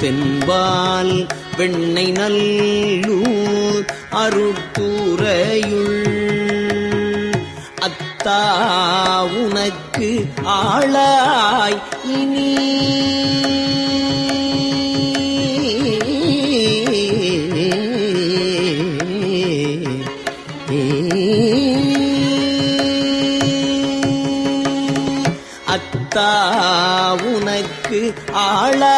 தென்பால் வெண்ணை நல்லூர் அருட்டுறையுள் அத்தா உனக்கு ஆளாய் இனி. அத்தா உனக்கு ஆளாயினி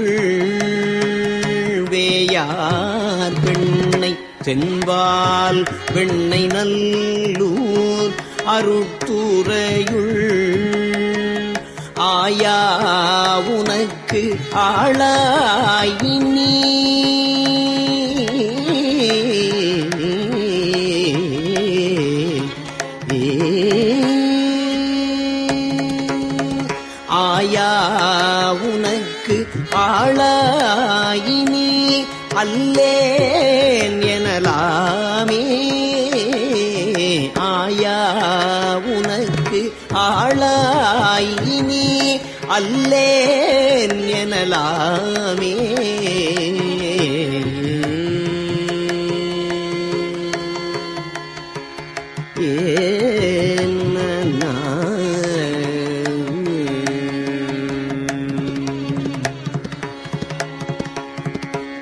பெண்ணை தென்பால் பெண்ணை நல்லூர் அருட்டுறையுள் ஆயா உனக்கு ஆளாயினி. ஆயா உனக்கு ஆளாயினி அல்லே. அல்லேன் எனலாமே.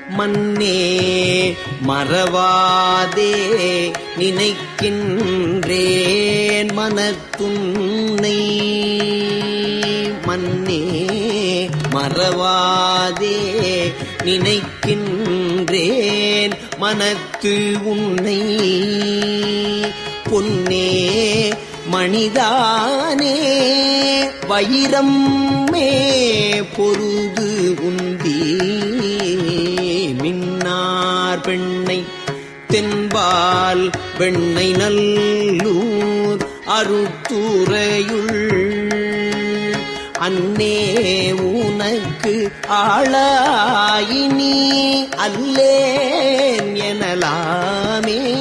மன்னே மறவாதே நினைக்கின்றேன் மனத்துன்னை. மறவாதே நினைக்கின்றேன் மனத்து உன்னை. பொன்னே மணிதானே வைரம் மே பொருது உந்தி மின்னார் பெண்ணை தென்பால் வெண்ணை நல்லூர் அருத்துறையுள் அன்னே உனக்கு ஆளாயினி. அல்லேன் எனலாமே.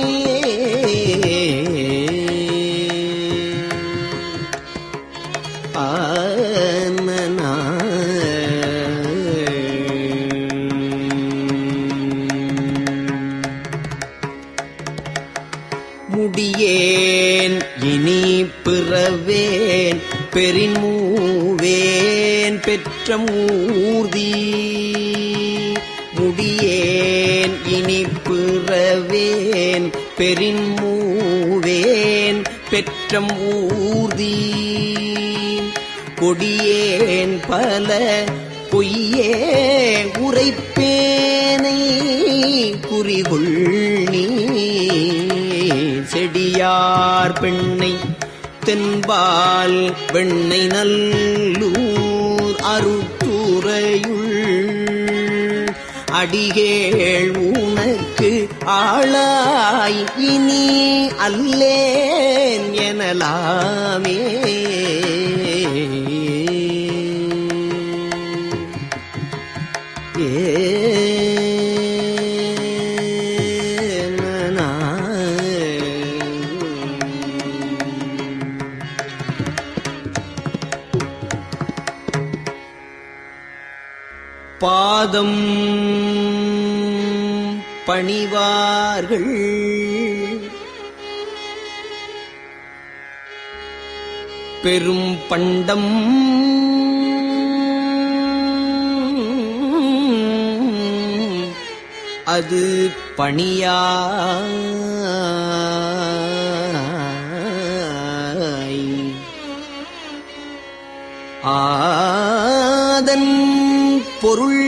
முடியேன் இனி பிறவேன். பெரின் பெற்ற மூர்தி. முடியேன் இனி பிறவேன் பெரின்மூவேன் பெற்றம் ஊர்தி கொடியேன் பல பொய்யே உரைப்பேனை குறிகுள் நீ செடியார் பெண்ணை தென்பால் வெண்ணை நல்லூர். அருத்துறையுள் அடிகேள் உனக்கு ஆளாய் இனி அல்லேன் எனலாமே. பாதம் பணிவார்கள். பெரும் பண்டம் அது பணியா ஆதன் பொருள்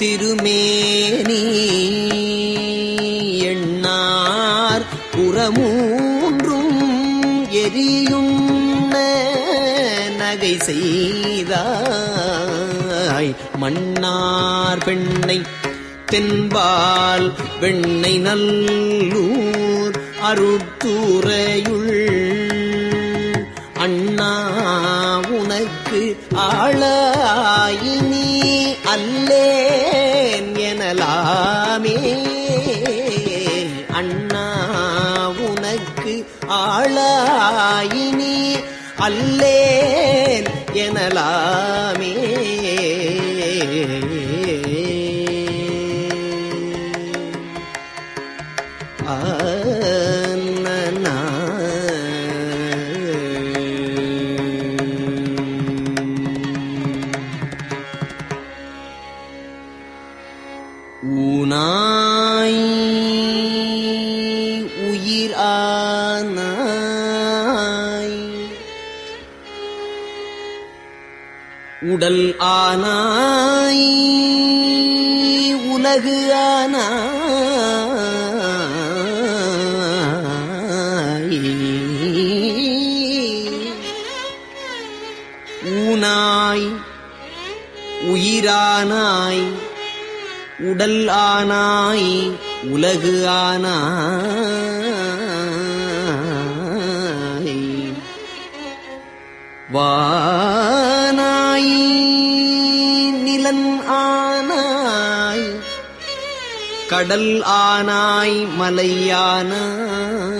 திருமேனி எண்ணார் புறமூன்றும் எரியும் நகை செய்தாய் மன்னார் பெண்ணை தென்பால் வெண்ணை நல்லூர் அருட்டுறையுள் அண்ணா உனக்கு ஆளாயி அல்லேன் எனலாமே. அண்ணா உனக்கு ஆளாயினி அல்லேன் எனலாமே. ஊனாய் உயிரானாய் உடல் ஆனாய் உலகு ஆனாய். வானாய் நிலன் ஆனாய் கடல் ஆனாய் மலையானாய்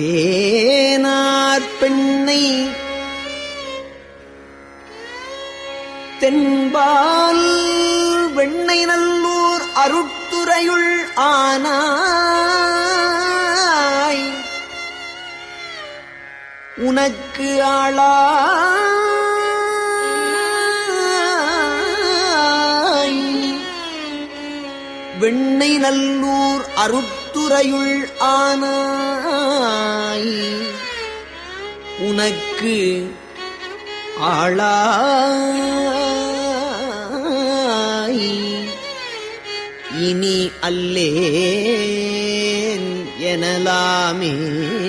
தேனார் பெண்ணை தென்பால் வெண்ணை நல்லூர் அருட்துறையுள் ஆனாய். உனக்கு ஆளா வெண்ணை நல்லூர் அருட்துறையுள் ஆனாய். உனக்கு ஆளாய். இனி அல்லேன் எனலாமே.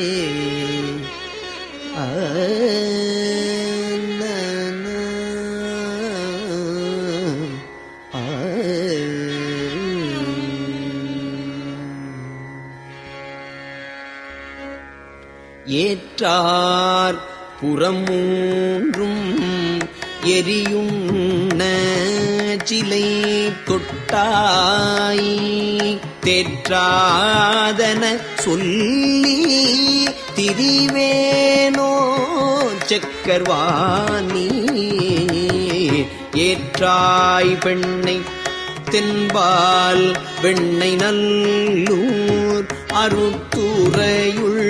ஏற்றார் புறமூன்றும் எரியும் சிலை தொட்டாய். தேற்றாதன சொல்லி திரிவேனோ செக்கர்வாணி. ஏற்றாய் பெண்ணை தென்பால் வெண்ணை நல்லூர் அருத்துறையுள்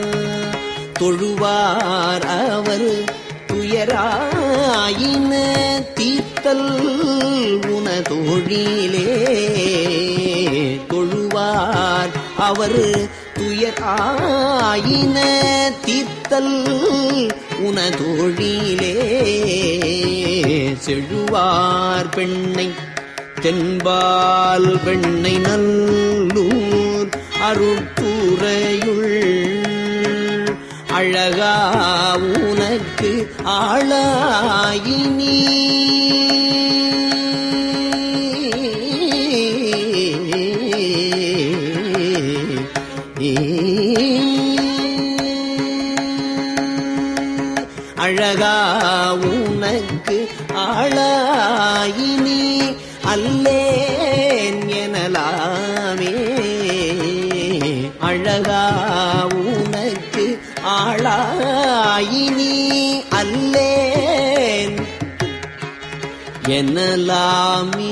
தொழுவார் அவர். துயராயின தீர்த்தல் உனதொழிலே தொழுவார் அவர். துயராயின தீர்த்தல் உனதொழிலே செழுவார் பெண்ணை. தென்பால் பெண்ணை நல்லூர் அருட்டுறையுள் அழகா உனக்கு ஆளாயினி. எனலாமே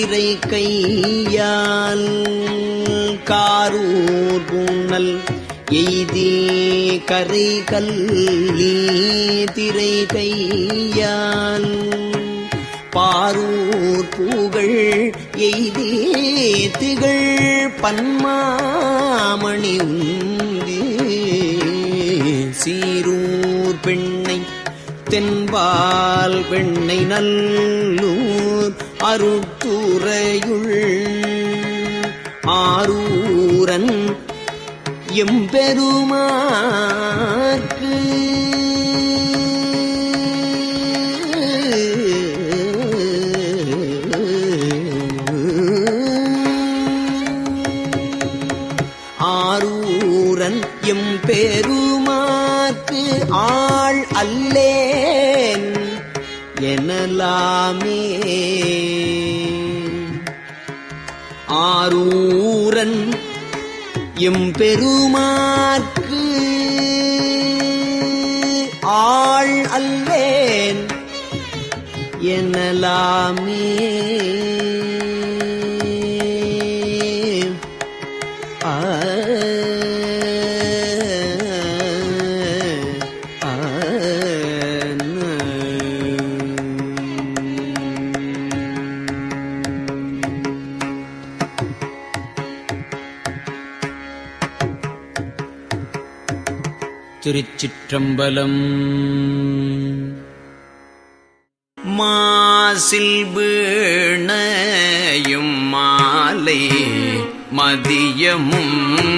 திரை கையான் காரூர் புனல் எய்தி கரை கல்லி திரை கையால் பாரூர் பூகள் எய்தி திகழ் பன்மாமணி உந்தி சீரூர் பெண்ணை தென்பால் பெண்ணை நல்லூர் அருள் ஆரூரன் எம்பெருமாக்கு ஆரூரன் எம்பெருமாக்கு ஆள் அல்லேன் எனலாமே எம்பெருமாற்கு திருச்சிற்றம்பலம். மாசில் வீணையும் மாலை மதியமும்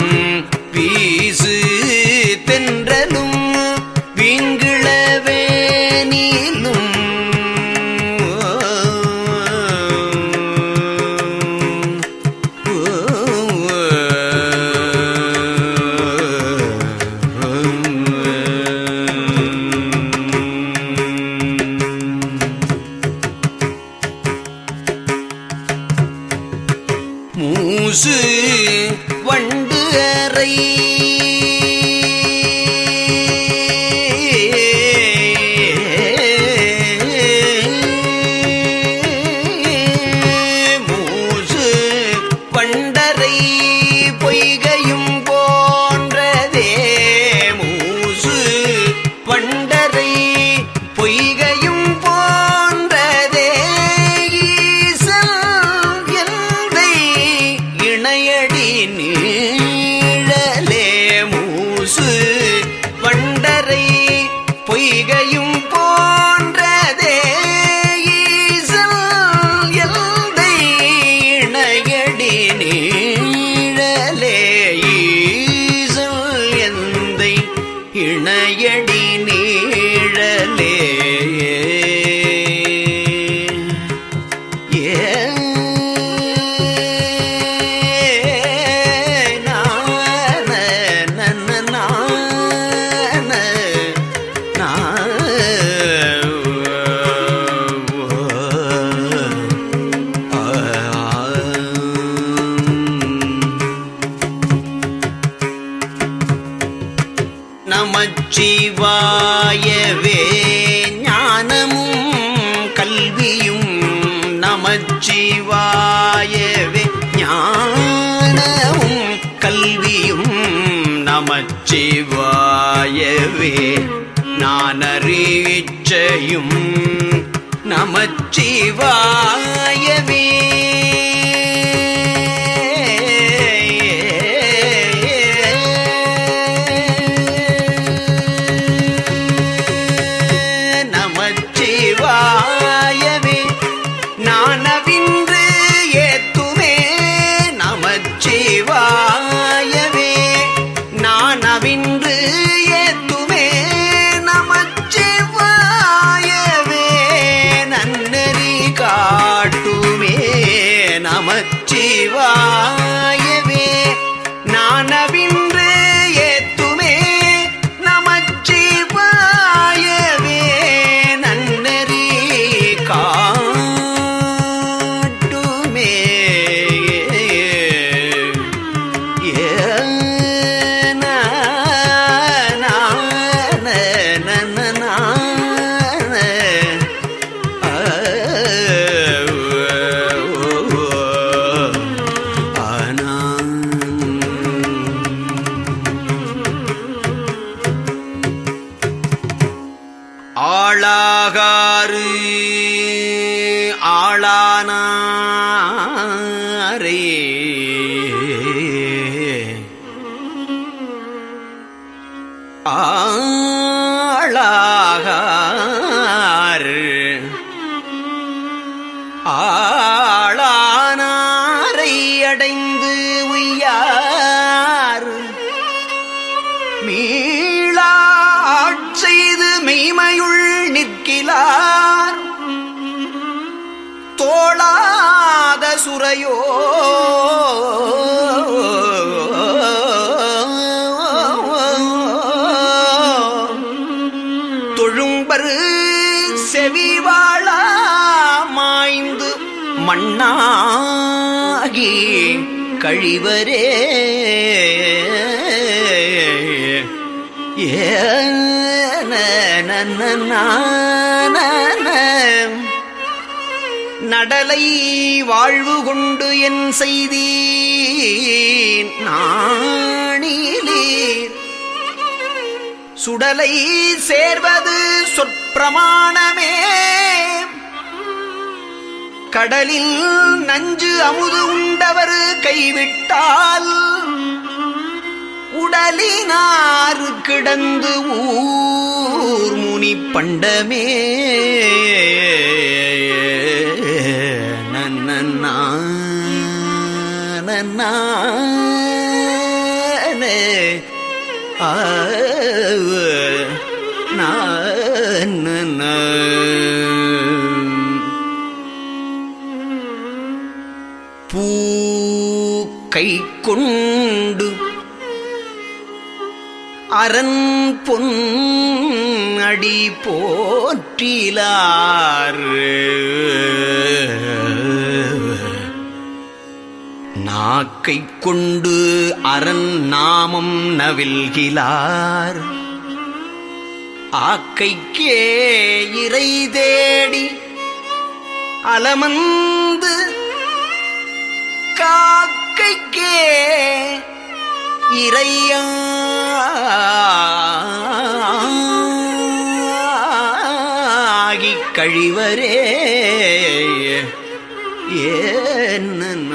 வண்டு அறை. நமச்சிவாயவே காட்டுமே ஆளாகாறு தோளாத தொழும்பரு செவிவாழ மாய்ந்து மண்ணாகி கழிவரே. ஏ ஏன நடலை வாழ்வு கொண்டு என் செய்தி நாணிலீர் சுடலை சேர்வது சொற்பிரமாணமே. கடலில் நஞ்சு அமுது உண்டவர் கைவிட்டால் உடலினார் கிடந்து ஊர் முனி பண்டமே. நான் பூ கை கொண்டு அரண் பொன் அடி போற்றிலாறு. நாக்கை கொண்டு அரண் நாமம் நவில்கிலார் ஆக்கைக்கே இறை தேடி அலமந்து காக்கைக்கே இறையாகி கழிவரே ஏன்னன்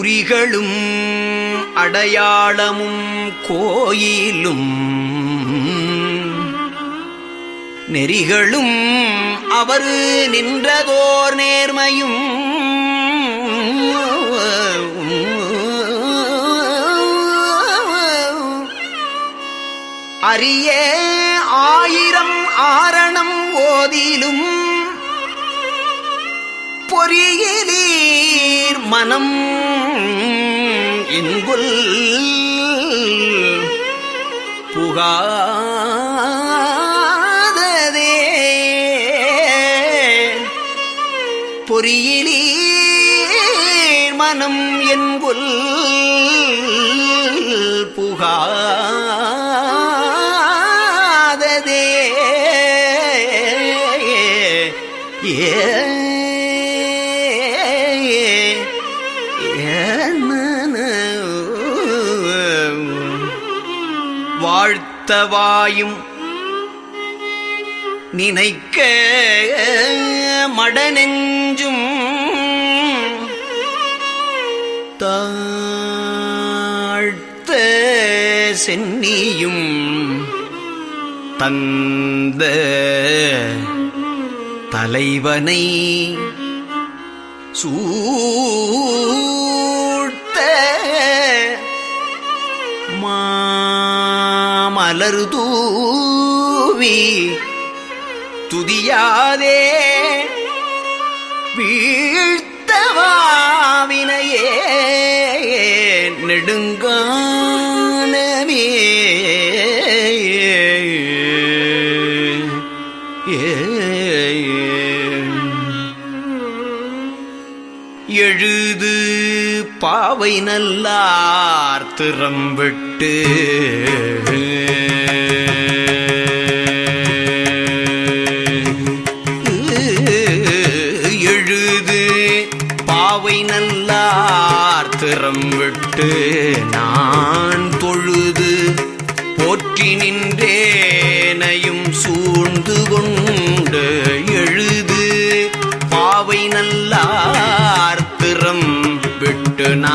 குறிகளும் அடையாளமும் கோயிலும். நெறிகளும் அவர் நின்றதோர் நேர்மையும். அரிய ஆயிரம் ஆரணம் ஓதிலும். பொறியிலே மனம் இன்புல் புகாததே. பொறியிலீர் மனம் என்புல் புகாததே. ஏ வாழ்த்தவாயும் நினைக்க மடநெஞ்சும் தாழ்த்த சென்னியும் தந்த தலைவனை சூ மாமலர் தூவி துதியாதே. வீழ்த்தவாவினையே நெடுங்கானமே பாவை நல்லார் திறம்பிட்டு না